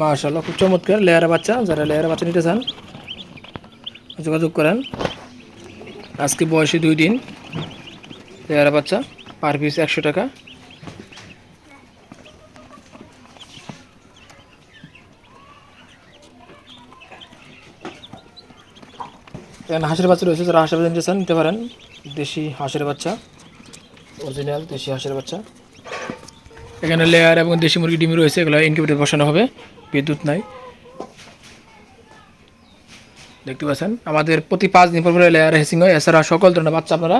মাশাল্লাহ খুব চমৎকার। লেয়ারের বাচ্চা, যারা লেয়ারের বাচ্চা নিতে চান, যোগাযোগ করেন। আজকে বয়সে দুই দিন। লেয়ারের বাচ্চা, পার পিস একশো টাকা। এখানে হাঁসের বাচ্চা রয়েছে, যারা হাঁসের বাচ্চা নিতে চান, নিতে পারেন। দেশি হাঁসের বাচ্চা, অরিজিনাল দেশি হাঁসের বাচ্চা। এখানে লেয়ার এবং দেশি মুরগি ডিম রয়েছে, এগুলো ইনকিউবেটর বসানো হবে। বিদ্যুৎ নাই। দেখতে পাচ্ছেন, আমাদের প্রতি পাঁচ দিন পর পরে লেয়ার হেসিং হয়। এছাড়া সকল ধরনের বাচ্চা আপনারা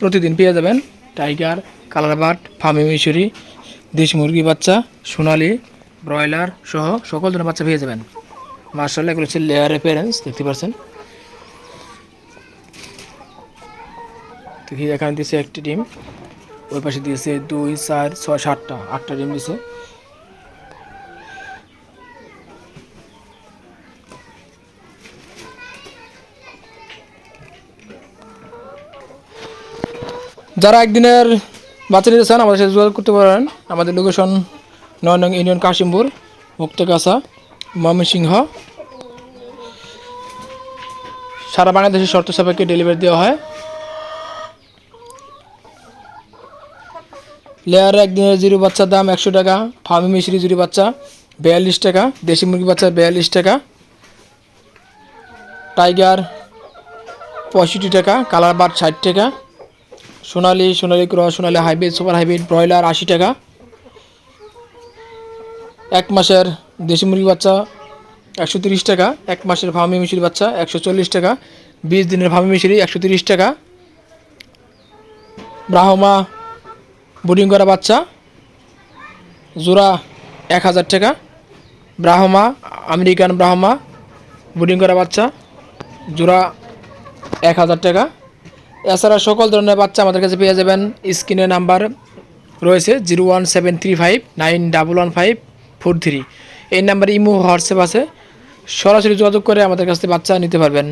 প্রতিদিন পেয়ে যাবেন। টাইগার কালার বাট ফার্মি মিশরি, দেশি মুরগি বাচ্চা, সোনালি ব্রয়লার সহ সকল ধরনের বাচ্চা পেয়ে যাবেন। মার্শাল এগুলো হচ্ছে লেয়ারের প্যারেন্টস দেখতে পাচ্ছেন। দেখি এখানে দিয়েছে একটি ডিম, ওই পাশে দিয়েছে দুই, চার, ছয়, সাতটা, আটটা ডিম দিয়েছে। যারা একদিনের বাচ্চা নিতে চান আমাদের সাথে যোগাযোগ করতে পারেন। আমাদের লোকেশন নয় নং ইউনিয়ন কাশিমপুর মুক্তকাছা ময়মনসিংহ। সারা বাংলাদেশের শর্ত সাপেক্ষে ডেলিভারি দেওয়া হয়। লেয়ার একদিনের জিরো বাচ্চার দাম একশো টাকা, ফার্মি মিশ্রি জিরো বাচ্চা বিয়াল্লিশ টাকা, দেশি মুরগি বাচ্চা বিয়াল্লিশ টাকা। টাইগার পঁয়ষট্টি টাকা কালার বাট ষাট টাকা। Sonali Sonali cross, Sonali hybrid, super hybrid, broiler আশি টাকা। এক মাসের দেশি মুরগি বাচ্চা একশো তিরিশ টাকা, এক মাসের ফার্মি মিশরি বাচ্চা একশো চল্লিশ টাকা, বিশ দিনের ফার্মি মিশরি একশো তিরিশ টাকা। ব্রাহ্মা বোর্ডিং করা বাচ্চা, জোড়া এক হাজার টাকা। ব্রাহ্মা, আমেরিকান ব্রাহ্মা বোর্ডিং করা বাচ্চা, জোড়া এক হাজার টাকা। এছাড়া সকল ধরনের বাচ্চা আমাদের কাছে পেয়ে যাবেন। স্ক্রিনে নাম্বার রয়েছে zero one seven three five nine double one five four three. এই নাম্বারে ইমো, হোয়াটসঅ্যাপ আছে। সরাসরি যোগাযোগ করে আমাদের কাছ থেকে বাচ্চা নিতে পারবেন।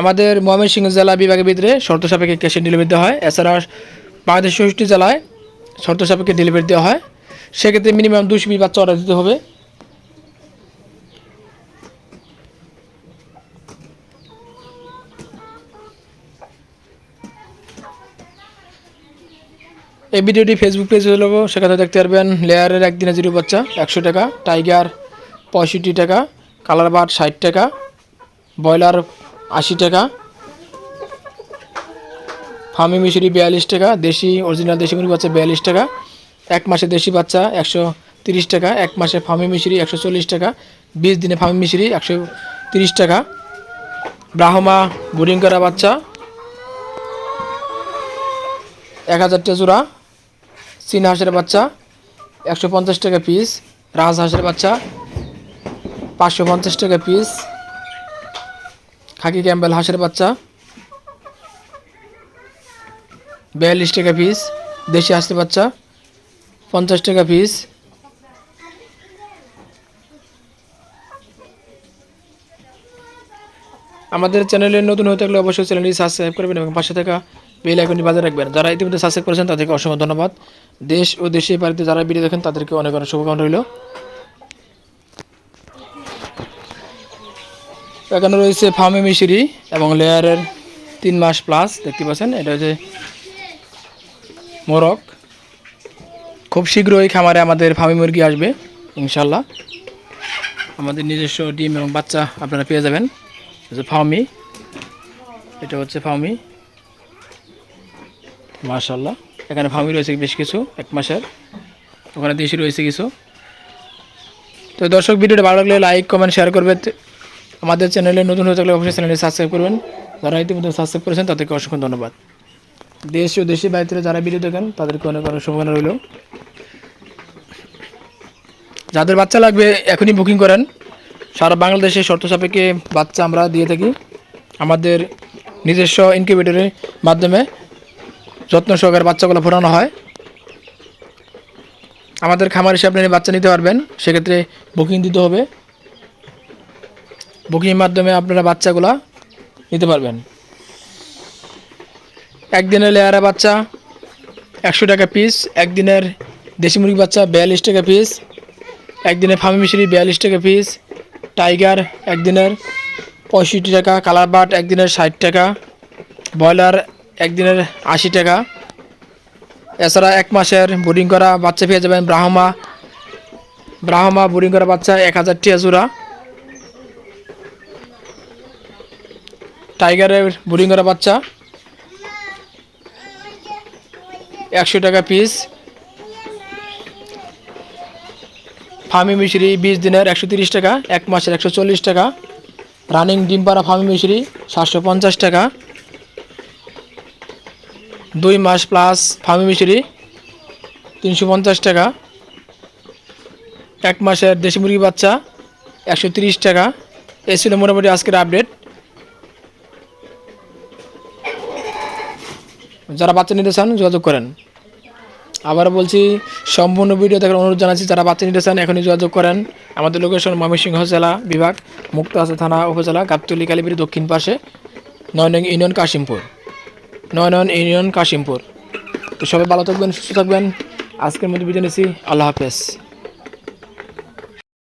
আমাদের ময়মনসিংহ জেলা বিভাগের ভিতরে শর্ত সাপেক্ষে ক্যাশ ডেলিভারি দেওয়া হয়। এছাড়া বাংলাদেশ ষষ্ঠী জেলায় শর্ত সাপেক্ষে ডেলিভারি দেওয়া হয়। সেক্ষেত্রে মিনিমাম দুশো পিস বাচ্চা অর্ডার দিতে হবে। এই ভিডিওটি ফেসবুক পেজে হলো সেখানে দেখতে পারবেন লেয়ারের একদিনে জিরো বাচ্চা, একশো টাকা টাইগার পঁয়ষট্টি টাকা কালার বাট ষাট টাকা ব্রয়লার আশি টাকা ফার্মি মিশরি বিয়াল্লিশ টাকা, দেশি অরিজিনাল দেশি মুরগি বাচ্চা বিয়াল্লিশ টাকা, এক মাসে দেশি বাচ্চা একশো তিরিশ টাকা, এক মাসে ফার্মি মিশরি একশো চল্লিশ টাকা, বিশ দিনে ফার্মি মিশরি একশো তিরিশ টাকা, ব্রাহ্মা বোর্ডিং করা বাচ্চা এক হাজারটা জোড়া চীন হাঁসের বাচ্চা, একশো পঞ্চাশ টাকা পিস রাজহাঁসের বাচ্চা, পাঁচশো পঞ্চাশ টাকা পিস খাকি ক্যাম্বেল হাঁসের বাচ্চা, বিয়াল্লিশ টাকা পিস দেশি হাঁসের বাচ্চা, পঞ্চাশ টাকা পিস আমাদের চ্যানেলে নতুন হয়ে থাকলে অবশ্যই চ্যানেলটি সাবস্ক্রাইব করবেন এবং পাশে থাকা বেল আইকনটি বাজায় রাখবেন। যারা ইতিমধ্যে সাবস্ক্রাইব করেছেন, তাদেরকে অসংখ্য ধন্যবাদ। দেশ ও দেশের বাড়িতে যারা ভিডিও দেখেন, তাদেরকে অনেক অনেক শুভকামনা রইল। এখানে রয়েছে ফার্মে মিশরি এবং লেয়ারের তিন মাস প্লাস দেখতে পাচ্ছেন? এটা হচ্ছে মোরগ। খুব শীঘ্রই খামারে আমাদের ফার্মি মুরগি আসবে ইনশাল্লাহ আমাদের নিজস্ব ডিম এবং বাচ্চা আপনারা পেয়ে যাবেন। ফার্মি এটা হচ্ছে ফার্মি মাশাল্লাহ এখানে ফার্মি রয়েছে বেশ কিছু, এক মাসের। ওখানে দেশি রয়েছে কিছু। তো দর্শক, ভিডিওটা ভালো লাগলে লাইক, কমেন্ট শেয়ার করবে। আমাদের চ্যানেলে নতুন হয়ে থাকলে অবশ্যই চ্যানেলটি সাবস্ক্রাইব করবেন। যারা ইতিমধ্যে সাবস্ক্রাইব করেছেন, তাদেরকে অসংখ্য ধন্যবাদ। দেশ ও দেশের বাইরে যারা ভিডিও দেখেন, তাদেরকে অনেক অনেক শুভকামনা রইল। যাদের বাচ্চা লাগবে, এখনই বুকিং করেন। সারা বাংলাদেশে শর্ত সাপেক্ষে বাচ্চা আমরা দিয়ে থাকি। আমাদের নিজস্ব ইনকিউবেটরের মাধ্যমে। যত্ন সহকারে বাচ্চাগুলো ফোটানো হয়। আমাদের খামার হিসেবে আপনি বাচ্চা নিতে পারবেন, সেক্ষেত্রে বুকিং দিতে হবে। বুকিংয়ের মাধ্যমে আপনারা বাচ্চাগুলা নিতে পারবেন। একদিনের লেয়ারা বাচ্চা একশো টাকা পিস একদিনের দেশি মুরগি বাচ্চা বিয়াল্লিশ টাকা পিস একদিনে ফার্মি মিশরি বিয়াল্লিশ টাকা পিস টাইগার একদিনের পঁয়ষট্টি টাকা, কালার বাট একদিনের ষাট টাকা, ব্রয়লার একদিনের আশি টাকা। এছাড়া এক মাসের বোর্ডিং করা বাচ্চা পেয়ে যাবেন ব্রাহ্মা। ব্রাহ্মা বোর্ডিং করা বাচ্চা এক হাজার টিয়া জোড়া। টাইগারের বোর্ডিং করা বাচ্চা একশো টাকা পিস ফার্মি মিশরি বিশ দিনের একশো তিরিশ টাকা, এক মাসের একশো চল্লিশ টাকা। রানিং ডিম পাড়া ফার্মি মিশরি সাতশো পঞ্চাশ টাকা। দুই মাস প্লাস ফার্মি মিশরি, তিনশো পঞ্চাশ টাকা। এক মাসের দেশি মুরগি বাচ্চা, একশো তিরিশ টাকা। এ ছিল মোটামুটি আজকের আপডেট যারা বাচ্চা নিতে চান, যোগাযোগ করেন। আবার বলছি, সম্পূর্ণ ভিডিও দেখার অনুরোধ জানাচ্ছি, যারা বাচ্চা নিতে চান, এখনই যোগাযোগ করেন। আমাদের লোকেশন ময়মনসিংহ জেলা বিভাগ মুক্তাহাসা থানা উপজেলা, গাবতলি, কালীবাড়ি দক্ষিণ পাশে নয় ইউনিয়ন কাশিমপুর। নয় নয় ইউনিয়ন, কাশিমপুর। তো সবাই ভালো থাকবেন, সুস্থ থাকবেন। আজকের মধ্যে বিদায় নিছি আল্লাহ হাফেজ।